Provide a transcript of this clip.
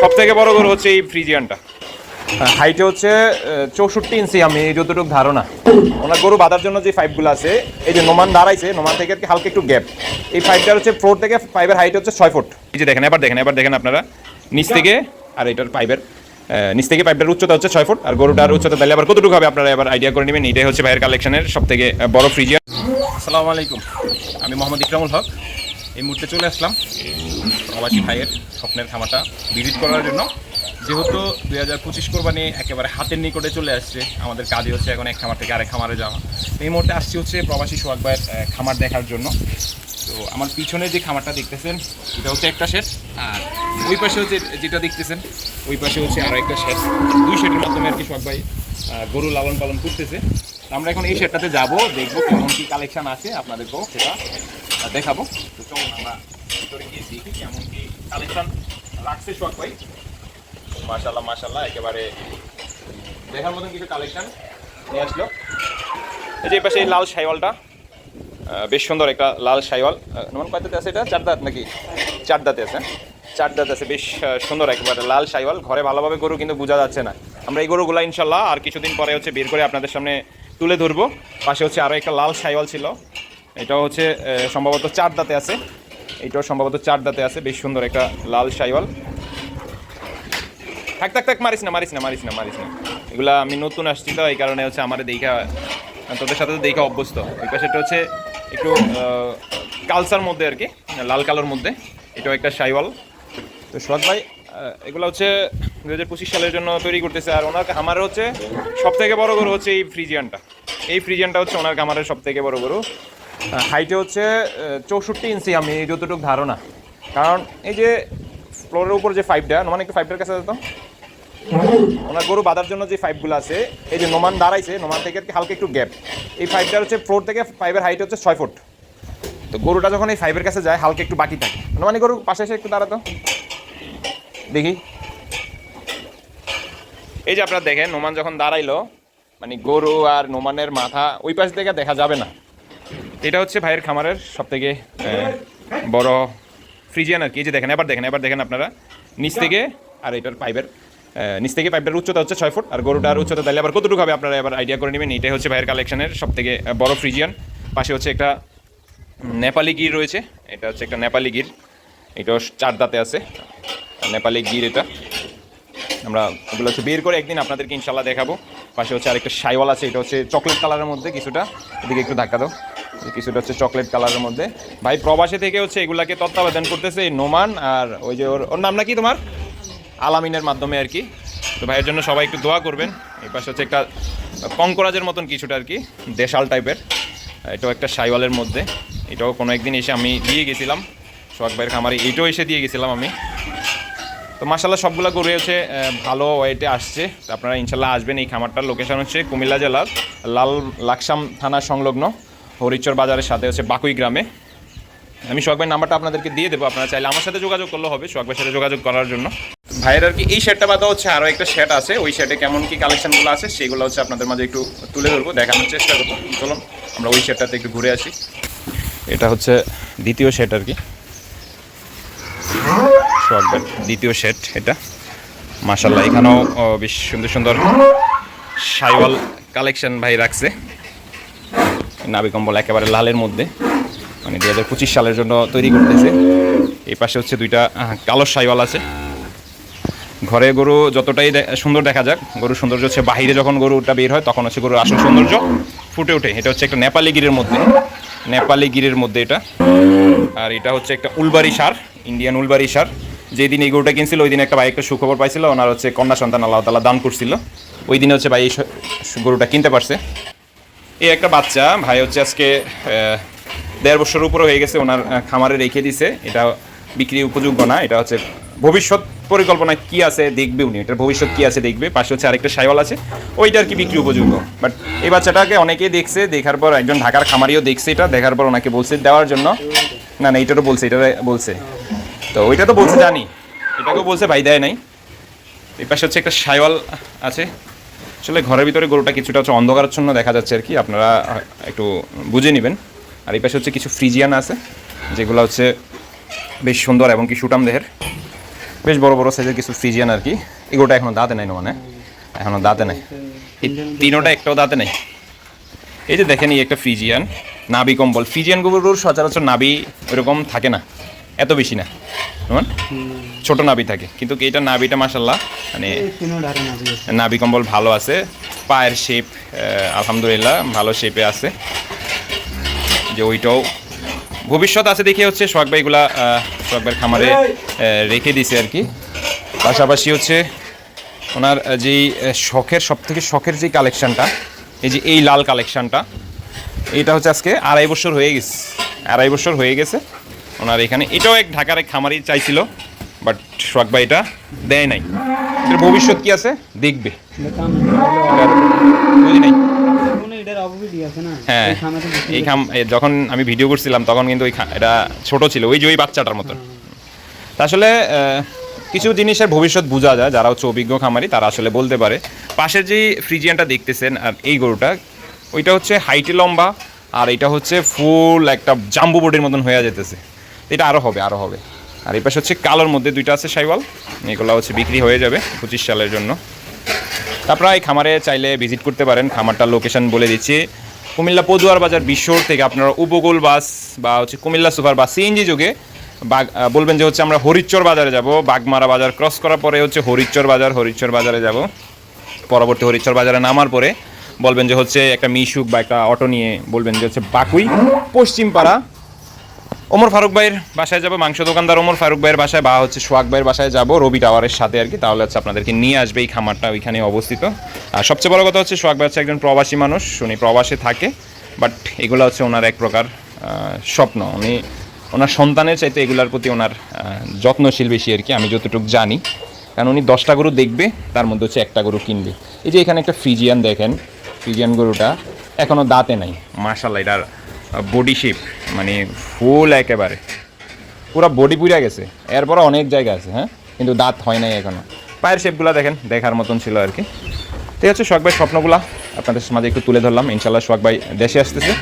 সব থেকে বড় গরু হচ্ছে এই ফ্রিজিয়ানটা। হাইটে হচ্ছে চৌষট্টি ইঞ্চি, আমি যতটুকু ধারণা। ওনার গরু বাঁধার জন্য যে পাইপগুলো আছে, এই যে নোমান দাঁড়াইছে, নোমান থেকে আর কি হালকা একটু গ্যাপ এই পাইপটার হচ্ছে ফ্লোর থেকে পাইপের হাইট হচ্ছে ছয় ফুট এই যে দেখেন, এবার দেখেন এবার দেখেন আপনারা। নিচ থেকে, আর এটার পাইপের নিচ থেকে পাইপটার উচ্চতা হচ্ছে ছয় ফুট আর গরুটার উচ্চতা তাহলে আবার কতটুকু হবে আপনারা এবার আইডিয়া করে নেবেন? এটাই হচ্ছে ভাইয়ের কালেকশনের সব থেকে বড় ফ্রিজিয়ান। আসসালামু আলাইকুম। আমি মোহাম্মদ ইকরামুল হক। এই মুহূর্তে চলে আসলাম। প্রবাসী ভাইয়ের স্বপ্নের খামাটা ভিজিট করার জন্য। যেহেতু দুই হাজার পঁচিশ কোরবানি একেবারে হাতের নিকটে চলে আসছে, আমাদের কাজই হচ্ছে এখন এক খামার থেকে আরেক খামারে যাওয়া। এই মুহূর্তে আসছি হচ্ছে প্রবাসী সোহাগ ভাইয়ের খামার দেখার জন্য। তো আমার পিছনে যে খামারটা দেখতেছেন, এটা হচ্ছে একটা শেড আর ওই পাশে হচ্ছে যেটা দেখতেছেন, ওই পাশে হচ্ছে আরও একটা শেড দুই শেডের মাধ্যমে আর কি সোহাগ ভাই গরু লালন পালন করতেছে। আমরা এখন এই শেডটাতে যাব, দেখব কেমন কি কালেকশন আছে, আপনাদেরকেও সেটা দেখাবো। তো চলুন গিয়ে দেখি কেমন কি কালেকশন রাখছে মাশাল্লাহ একেবারে দেখার মতন কিছু কালেকশন নিয়ে আসলো। এই যে পাশে এই লাল শাইওয়ালটা বেশ সুন্দর একটা লাল শাইওয়াল। নমন কয়টাতে আছে এটা? চার দাঁত নাকি? চার দাঁতে আছে। চার দাঁত আছে, বেশ সুন্দর একেবারে লাল শাইওয়াল। ঘরে ভালোভাবে গরু কিন্তু বোঝা যাচ্ছে না। আমরা এই গরুগুলো ইনশাল্লাহ আর কিছুদিন পরে হচ্ছে বের করে আপনাদের সামনে তুলে ধরবো। পাশে হচ্ছে আরও একটা লাল শাইওয়াল ছিল। এটাও হচ্ছে সম্ভবত চার দাঁতে আছে। এটাও সম্ভবত চার দাঁতে আছে, বেশ সুন্দর একটা লাল শাইওয়াল। থাক থাক থাক, মারিস না মারিস না মারিস না মারিস না। এগুলা আমি নতুন আসছি তো, এই কারণে হচ্ছে আমার দেখা, তোদের সাথে তো দেখা অভ্যস্ত। ওই পাশেটা হচ্ছে একটু কালচার মধ্যে আর কি, লাল কালোর মধ্যে, এটাও একটা সাইওয়াল তো সোহাগ ভাই এগুলো হচ্ছে দু হাজার পঁচিশ সালের জন্য তৈরি করতেছে, আর ওনার আমার হচ্ছে সব থেকে বড় গরু হচ্ছে এই ফ্রিজিয়ানটা। এই ফ্রিজিয়ানটা হচ্ছে ওনার খামারের সব থেকে বড় গরু। হাইটে হচ্ছে চৌষট্টি ইঞ্চি আমি যতটুকু ধারণা। কারণ এই যে ফ্লোরের উপর যে ফাইভটা মানে একটু পাইপটার কাছে যেত। ওনার গরু বাঁধার জন্য যে ফাইভগুলো আছে, এই যে নোমান দাঁড়াইছে, নোমান থেকে হালকা একটু গ্যাপ এই পাইপটার হচ্ছে ফ্লোর থেকে ফাইভের হাইট হচ্ছে ছয় ফুট তো গরুটা যখন এই ফাইভের কাছে যায়, হালকা একটু বাকি থাকে। মানে গরু পাশে এসে একটু দাঁড়াতো। দেখি। এই যে আপনারা দেখেন, নোমান যখন দাঁড়াইলো মানে গরু আর নোমানের মাথা ওই পাশ থেকে দেখা যাবে না। এটা হচ্ছে ভাইয়ের খামারের সব থেকে বড় ফ্রিজিয়ান আর কি যে দেখেন এবার দেখেন এবার দেখেন আপনারা। নিচ থেকে আর এটার পাইপের নিচ থেকে পাইপটার উচ্চতা হচ্ছে ছয় ফুট আর গরুটার উচ্চতা তাহলে আবার কতটুকু হবে আপনারা এবার আইডিয়া করে নেবেন? এটাই হচ্ছে ভাইয়ের কালেকশনের সব থেকে আহ, বড় ফ্রিজিয়ান। পাশে হচ্ছে একটা নেপালি গির রয়েছে। এটা হচ্ছে একটা নেপালি গির। এটাও চার দাঁতে আছে। নেপালি গির এটা। আমরা ওগুলো হচ্ছে বের করে একদিন আপনাদেরকে ইনশাল্লাহ দেখাবো। পাশে হচ্ছে আরেকটা সাইওয়াল আছে এটা হচ্ছে চকলেট কালারের মধ্যে কিছুটা। এদিকে একটু ধাক্কা দাও। কিছুটা হচ্ছে চকলেট কালারের মধ্যে। ভাই, প্রবাসী থেকে হচ্ছে এগুলাকে তত্ত্বাবধান করতেছে এই নোমান আর ওই যে ওর ওর নাম নাকি তোমার? আলামিনের মাধ্যমে আর কি। তো ভাইয়ের জন্য সবাই একটু দোয়া করবেন। এই পাশে হচ্ছে একটা কঙ্করাজের মতন কিছুটা আর কি, দেশাল টাইপের এটাও একটা সাইওয়ালের মধ্যে। এটাও কোনো একদিন এসে আমি দিয়ে গেছিলাম। সোহাগ ভাইয়ের খামারে এটাও এসে দিয়ে গেছিলাম আমি। তো মাসাল্লাহ সবগুলো গরু হচ্ছে ভালো ওয়েটে আসছে। তো আপনারা ইনশাল্লাহ আসবেন। এই খামারটার লোকেশন হচ্ছে কুমিল্লা জেলার লাল লাকসাম থানা সংলগ্ন। হরিচর বাজারের সাথে হচ্ছে বাকুই গ্রামে। আমি সোহাগ ভাইয়ের নাম্বারটা আপনাদেরকে দিয়ে দেবো, আপনারা চাইলে আমার সাথে যোগাযোগ করলে হবে, সোহাগ সাথে যোগাযোগ করার জন্য। ভাইয়ের আর কি এই শেডটা বাদা হচ্ছে, আরও একটা শেড আছে, ওই শেডে কেমন কি কালেকশনগুলো আছে, সেগুলো হচ্ছে আপনাদের মাঝে একটু তুলে ধরবো, দেখানোর চেষ্টা করব। চলুন, আমরা ওই শেডটাতে একটু ঘুরে আসি। এটা হচ্ছে দ্বিতীয় শেড আর কি। সোহাগের দ্বিতীয় সেট এটা। মাশাল্লাহ এখানেও বেশ সুন্দর সুন্দর সাইওয়াল কালেকশন ভাই রাখছে। নাবি কম্বল একেবারে লালের মধ্যে। মানে দুই হাজার পঁচিশ সালের জন্য তৈরি করতেছে। এই পাশে হচ্ছে দুইটা কালো সাইওয়াল আছে। ঘরে গরু যতটাই সুন্দর দেখা যাক, গরুর সৌন্দর্য হচ্ছে বাহিরে যখন গরুটা বের হয়, তখন হচ্ছে গরুর আসল সৌন্দর্য ফুটে ওঠে। এটা হচ্ছে একটা নেপালি গিরের মধ্যে। নেপালি গিরের মধ্যে এটা। আর এটা হচ্ছে একটা উলবাড়ি সার, ইন্ডিয়ান উলবাড়ি সার। যেদিন এই গরুটা কিনছিল, ওই দিন একটা ভাই একটা সুখবর পাইছিল, ওনার হচ্ছে কন্যা সন্তান আল্লাহ তালা দান করছিল। ওই দিনে হচ্ছে ভাই এই গরুটা কিনতে পারছে। এই একটা বাচ্চা, ভাই হচ্ছে আজকে দেড় বছর উপরে হয়ে গেছে, ওনার খামারে রেখে দিছে। এটা বিক্রি উপযোগ্য না, এটা হচ্ছে ভবিষ্যৎ পরিকল্পনা কি আছে দেখবে উনি, এটার ভবিষ্যৎ কি আছে দেখবে। পাশে হচ্ছে আরেকটা সাইওয়াল আছে, ওইটা আর কি বিক্রি উপযোগ্য। বাট এই বাচ্চাটাকে অনেকেই দেখছে, দেখার পর একজন ঢাকার খামারিও দেখছে এটা, দেখার পর ওনাকে বলছে, দেওয়ার জন্য। না না এটারও বলছে এটা বলছে। তো ওইটা তো বলছে জানি, এটাকেও বলছে, ভাই দেয় নাই। এই পাশে হচ্ছে একটা সাইওয়াল আছে। আসলে ঘরের ভিতরে গরুটা কিছুটা হচ্ছে অন্ধকারাচ্ছন্ন দেখা যাচ্ছে আর কি। আপনারা একটু বুঝে নেবেন। আর এই পাশে হচ্ছে কিছু ফ্রিজিয়ান আছে, যেগুলো হচ্ছে বেশ সুন্দর এবং কি সুটাম দেহের। বেশ বড় বড় সাইজের কিছু ফ্রিজিয়ান আর কি। এগুলোটা এখনও দাঁতে নাই মানে এখনও দাঁতে নাই। এই তিনোটা একটাও দাঁতে নাই। এই যে দেখেন এই একটা ফ্রিজিয়ান নাবি কম্বল। ফ্রিজিয়ান গরুর সচরাচর নাবি ওইরকম থাকে না। এত বেশি না। কেমন ছোট নাবি থাকে। কিন্তু এইটা নাবিটা মাসাল্লাহ মানে নাবি কম্বল ভালো আছে। পায়ের শেপ আলহামদুলিল্লাহ ভালো শেপে আছে। যে ওইটাও ভবিষ্যৎ আছে দেখে হচ্ছে সোহাগ ভাইগুলা সোহাগ ভাইয়ের খামারে রেখে দিছে আর কি। পাশাপাশি হচ্ছে ওনার যেই শখের সব থেকে শখের যে কালেকশনটা এই যে এই লাল কালেকশনটা এটা হচ্ছে আজকে আড়াই বছর হয়ে গেছে। আড়াই বছর হয়ে গেছে। ওনার এখানে। এটাও এক ঢাকার এক খামারি চাইছিল বাট সোহাগ ভাই এটা দেয় নাই। ভবিষ্যৎ কি আছে? দেখবে। হ্যাঁ এই খাম যখন আমি ভিডিও করছিলাম, তখন কিন্তু ওই এটা ছোট ছিল, ওই যে ওই বাচ্চাটার মতন। তা আসলে কিছু জিনিসের ভবিষ্যৎ বোঝা যায়, যারা হচ্ছে অভিজ্ঞ খামারি, তারা আসলে বলতে পারে। পাশের যে ফ্রিজিয়ানটা দেখতেছেন, আর এই গরুটা, ওইটা হচ্ছে হাইটে লম্বা, আর এটা হচ্ছে ফুল একটা জাম্বু বোর্ডের মতন হয়ে যেতেছে। এটা আরও হবে আরও হবে। আর এই পাশে হচ্ছে কালোর মধ্যে দুইটা আছে সাইওয়াল। এগুলো হচ্ছে বিক্রি হয়ে যাবে পঁচিশ সালের জন্য। আপনারা এই খামারে চাইলে ভিজিট করতে পারেন। খামারটার লোকেশন বলে দিচ্ছি। কুমিল্লা পদুয়ার বাজার বিশ্বর থেকে আপনারা উপকূল বাস বা হচ্ছে কুমিল্লা সুপার বাস সিএনজি যোগে বাগ বলবেন যে হচ্ছে আমরা হরিচ্চর বাজারে যাব। বাগমারা বাজার ক্রস করার পরে হচ্ছে হরিচ্চর বাজার হরিচ্চর বাজারে যাব। পরবর্তী হরিচ্চর বাজারে নামার পরে বলবেন যে হচ্ছে একটা মিশুক বা একটা অটো নিয়ে বলবেন যে হচ্ছে বাকুই, পশ্চিমপাড়া। ওমর ফারুক ভাইয়ের বাসায় যাব, মাংস দোকানদার ওমর ফারুক ভাইয়ের বাসায়, বা হচ্ছে সোহাগ ভাইয়ের বাসায় যাব, রবি টাওয়ারের সাথে আর কি। তাহলে হচ্ছে আপনাদেরকে নিয়ে আসবে এই খামারটা ওইখানে অবস্থিত। আর সবচেয়ে বড় কথা হচ্ছে সোহাগ ভাই হচ্ছে একজন প্রবাসী মানুষ, উনি প্রবাসে থাকে বাট এগুলো হচ্ছে ওনার এক প্রকার স্বপ্ন। উনি ওনার সন্তানের চাইতে এগুলার প্রতি ওনার যত্নশীল বেশি আর কি, আমি যতটুকু জানি। কারণ উনি দশটা গরু দেখবে, তার মধ্যে হচ্ছে একটা গরু কিনবে। এই যে এখানে একটা ফ্রিজিয়ান দেখেন, ফ্রিজিয়ান গরুটা এখনও দাঁতে নাই মার্শাল্লাহ এটার বডি শেপ মানে ফুল একেবারে। পুরো বডি পুড়ে গেছে। এরপর অনেক জায়গা আছে হ্যাঁ? কিন্তু দাঁত হয় নাই এখনও পায়ের শেপগুলো দেখেন, দেখার মতন ছিল আর কি। ঠিক আছে শখ ভাই স্বপ্নগুলা। আপনাদের মাঝে একটু তুলে ধরলাম। ইনশাল্লাহ শখ ভাই দেশে আসতেছে।